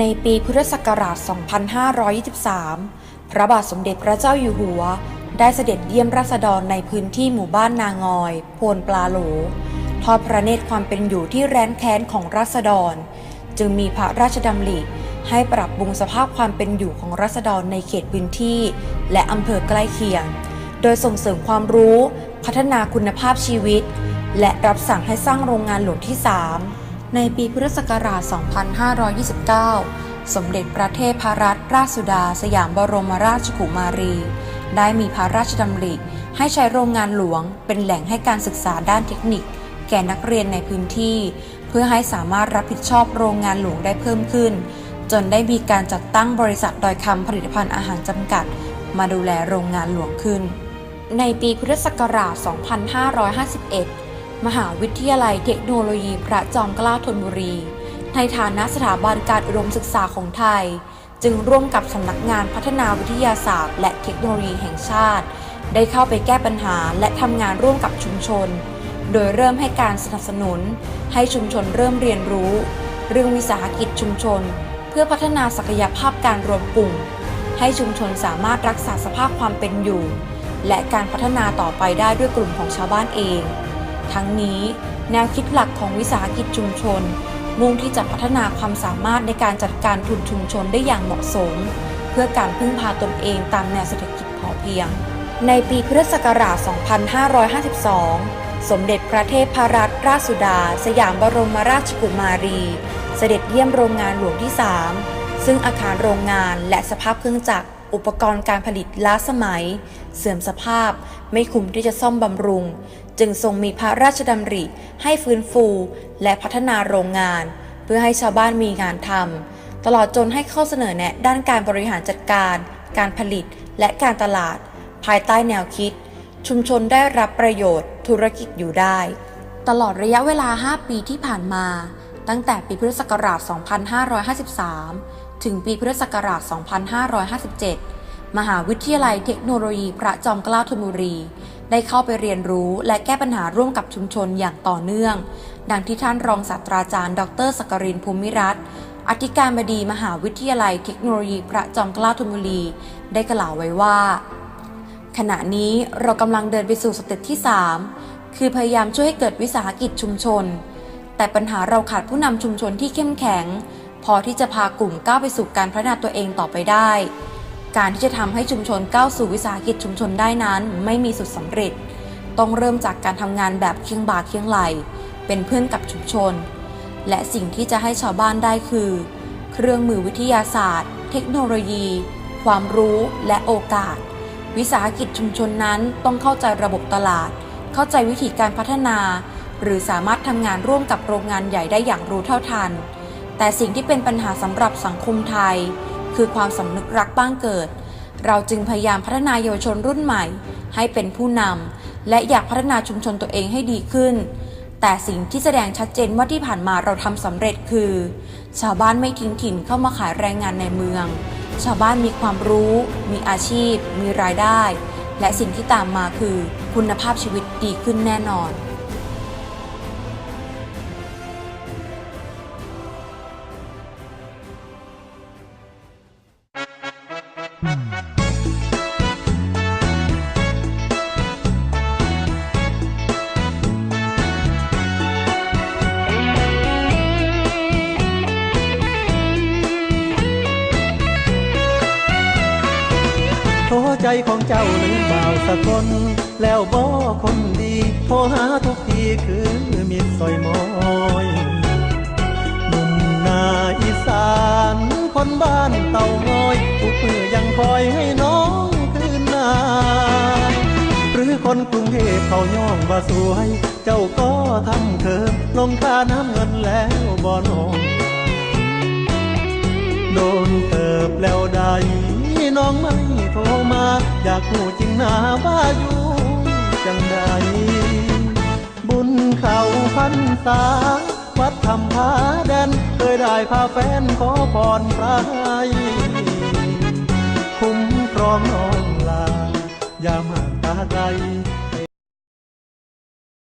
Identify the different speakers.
Speaker 1: ในปีพุทธศักราช 2523 พระบาทสมเด็จพระเจ้าอยู่หัว ได้เสด็จเยี่ยมราษฎรในพื้นที่หมู่บ้านนางอย โพนปลาโหล ทอดพระเนตรความเป็นอยู่ที่แร้นแค้นของราษฎร จึงมีพระราชดำริให้ปรับปรุงสภาพความเป็นอยู่ของราษฎรในเขตพื้นที่ และอำเภอใกล้เคียง โดยส่งเสริมความรู้ พัฒนาคุณภาพชีวิต และรับสั่งให้สร้างโรงงานหลวงที่ 3 ในปีพุทธศักราช 2529 สมเด็จพระเทพรัตนราชสุดาสยามบรมราชกุมารี ได้มีพระราชดำริให้ใช้โรงงานหลวงเป็นแหล่งให้การศึกษาด้านเทคนิค แก่นักเรียนในพื้นที่ เพื่อให้สามารถรับผิดชอบโรงงานหลวงได้เพิ่มขึ้น จนได้มีการจัดตั้งบริษัทดอยคำผลิตภัณฑ์อาหารจำกัด มาดูแลโรงงานหลวงขึ้น ในปีพุทธศักราช 2551 มหาวิทยาลัยเทคโนโลยีพระจอมเกล้าธนบุรี ในฐานะสถาบันการอุดมศึกษาของไทย จึงร่วมกับสำนักงานพัฒนาวิทยาศาสตร์ และเทคโนโลยีแห่งชาติ ได้เข้าไปแก้ปัญหาและทำงานร่วมกับชุมชน โดยเริ่มให้การสนับสนุน ให้ชุมชนเริ่มเรียนรู้ เรื่องวิสาหกิจชุมชน เพื่อพัฒนาศักยภาพการรวมกลุ่ม ให้ชุมชนสามารถรักษาสภาพความเป็นอยู่ และการพัฒนาต่อไปได้ด้วยกลุ่มของชาวบ้านเอง ทั้งนี้ แนวคิดหลักของวิสาหกิจชุมชน มุ่งที่จะพัฒนาความสามารถในการจัดการทุนชุมชนได้อย่างเหมาะสม เพื่อการพึ่งพาตนเองตามแนวเศรษฐกิจพอเพียง ในปีพุทธศักราช 2552 สมเด็จพระเทพรัตนราชสุดา สยามบรมราชกุมารี เสด็จเยี่ยมโรงงานหลวงที่ 3 ซึ่งอาคารโรงงานและสภาพเครื่องจักรอุปกรณ์การผลิตล้าสมัย เสื่อมสภาพไม่คุ้มที่จะซ่อมบำรุงจึงทรงมีพระราชดำริให้ฟื้นฟูและพัฒนาโรงงาน เพื่อให้ชาวบ้านมีงานทำตลอดจนให้ข้อเสนอแนะด้านการบริหารจัดการ การผลิตและการตลาด ภายใต้แนวคิด ชุมชนได้รับประโยชน์ธุรกิจอยู่ได้ ตลอดระยะเวลา 5 ปีที่ผ่านมา ตั้งแต่ปีพุทธศักราช 2553 ถึงปีพุทธศักราช 2557 มหาวิทยาลัยเทคโนโลยีพระจอมเกล้าธนบุรี ได้เข้าไปเรียนรู้และแก้ปัญหาร่วมกับชุมชนอย่างต่อเนื่อง ดังที่ท่านรองศาสตราจารย์ ดรสกรินภูมิรัตน์อธิการบดีมหาวิทยาลัยเทคโนโลยีพระจอมเกล้าธนบุรี ได้กล่าวไว้ว่า ขณะนี้เรากำลังเดินไปสู่สเต็ปที่ 3 คือพยายามช่วยให้เกิดวิสาหกิจชุมชน แต่ปัญหาเราขาดผู้นำชุมชนที่เข้มแข็ง พอที่จะพากลุ่มก้าวไปสู่การพัฒนาตัวเองต่อไปได้ การที่จะทำให้ชุมชนก้าวสู่วิสาหกิจชุมชนได้นั้น ไม่มีสุดสำเร็จ ต้องเริ่มจากการทำงานแบบเคียงบ่าเคียงไหล เป็นเพื่อนกับชุมชน และสิ่งที่จะให้ชาวบ้านได้คือ เครื่องมือวิทยาศาสตร์ เทคโนโลยี ความรู้และโอกาส วิสาหกิจชุมชนนั้นต้องเข้าใจระบบตลาด เข้าใจวิธีการพัฒนา หรือสามารถทำงานร่วมกับโรงงานใหญ่ได้อย่างรู้เท่าทัน แต่สิ่งที่เป็นปัญหาสำหรับสังคมไทย คือความสำนึกรักบ้านเกิด เราจึงพยายามพัฒนาเยาวชนรุ่นใหม่ ให้เป็นผู้นำและอยากพัฒนาชุมชนตัวเองให้ดีขึ้น แต่สิ่งที่แสดงชัดเจนว่าที่ผ่านมาเราทำสำเร็จคือ ชาวบ้านไม่ทิ้งถิ่นเข้ามาขายแรงงานในเมือง ชาวบ้านมีความรู้ มีอาชีพ มีรายได้ และสิ่งที่ตามมาคือ คุณภาพชีวิตดีขึ้นแน่นอน
Speaker 2: ใจของเจ้าลืมบ่าวสะกลแล้วบ่คนดี โทรหาทุกทีคือมิตรซอยมอยหนุ่มนาอีสานคนบ้านเต่างอย ทุกมือยังคอยให้น้องคืนนาหรือคนกรุงเทพเขาย่องว่าสวย เจ้าก็ทำเคิมลงค่าน้ำเงินแล้วบ่นองโดนเติบแล้วใด น้องไม่โทรมา อยากหูจริงนาว่าอยู่จังใด บุญเขาพันษา วัดธรรมพาแดน เคยได้พาแฟนขอพรพระให้คุ้มครองน้องลา อย่ามาตาไกล